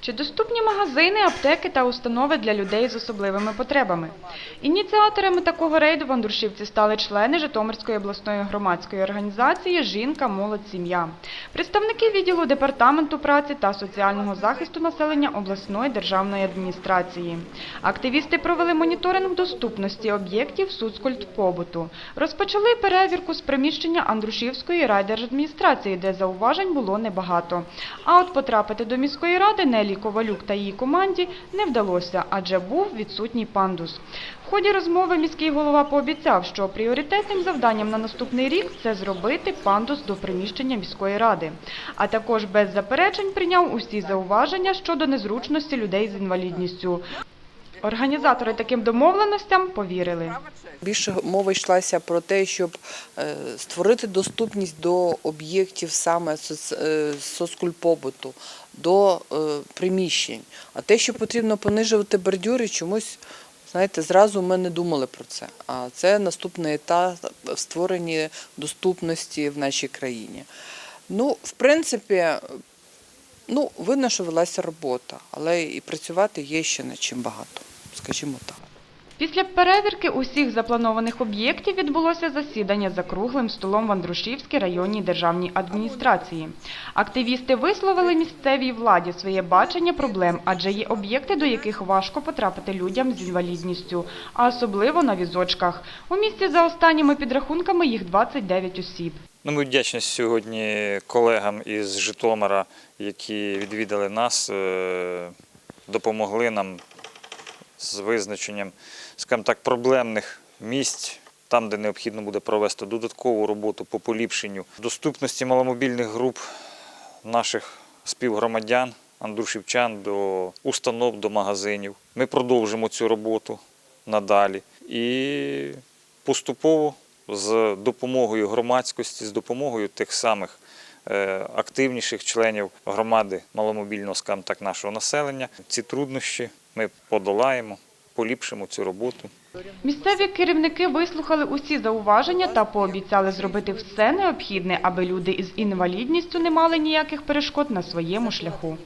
Чи доступні магазини, аптеки та установи для людей з особливими потребами? Ініціаторами такого рейду в Андрушівці стали члени Житомирської обласної громадської організації Жінка, молодь, сім'я, представники відділу департаменту праці та соціального захисту населення обласної державної адміністрації. Активісти провели моніторинг доступності об'єктів соцкультпобуту. Розпочали перевірку з приміщення Андрушівської райдержадміністрації, де зауважень було небагато. А от потрапити до міської ради Нелі Ковалюк та її команді не вдалося, адже був відсутній пандус. В ході розмови міський голова пообіцяв, що пріоритетним завданням на наступний рік це зробити пандус до приміщення міської ради. А також без заперечень прийняв усі зауваження щодо незручності людей з інвалідністю. Організатори таким домовленостям повірили. Більше мова йшлася про те, щоб е, створити доступність до об'єктів саме е, соцкульпобуту, до е, приміщень. А те, що потрібно понижувати бордюри, чомусь, знаєте, зразу ми не думали про це. А це наступний етап в створенні доступності в нашій країні. Ну, в принципі, ну, видно, що велася робота, але і працювати є ще над чим багато, скажімо так. Після перевірки усіх запланованих об'єктів відбулося засідання за круглим столом в Андрушівській районній державній адміністрації. Активісти висловили місцевій владі своє бачення проблем, адже є об'єкти, до яких важко потрапити людям з інвалідністю, а особливо на візочках. У місті за останніми підрахунками їх 29 осіб. Ну, ми вдячні сьогодні колегам із Житомира, які відвідали нас, е, допомогли нам з визначенням, скажімо так, проблемних місць, там, де необхідно буде провести додаткову роботу по поліпшенню доступності маломобільних груп наших співгромадян, андрушівчан до установ, до магазинів. Ми продовжимо цю роботу надалі і поступово з допомогою громадськості, з допомогою тих самих е, активніших членів громади маломобільного скажімо так, нашого населення. Ці труднощі ми подолаємо, поліпшимо цю роботу. Місцеві керівники вислухали усі зауваження та пообіцяли зробити все необхідне, аби люди із інвалідністю не мали ніяких перешкод на своєму шляху.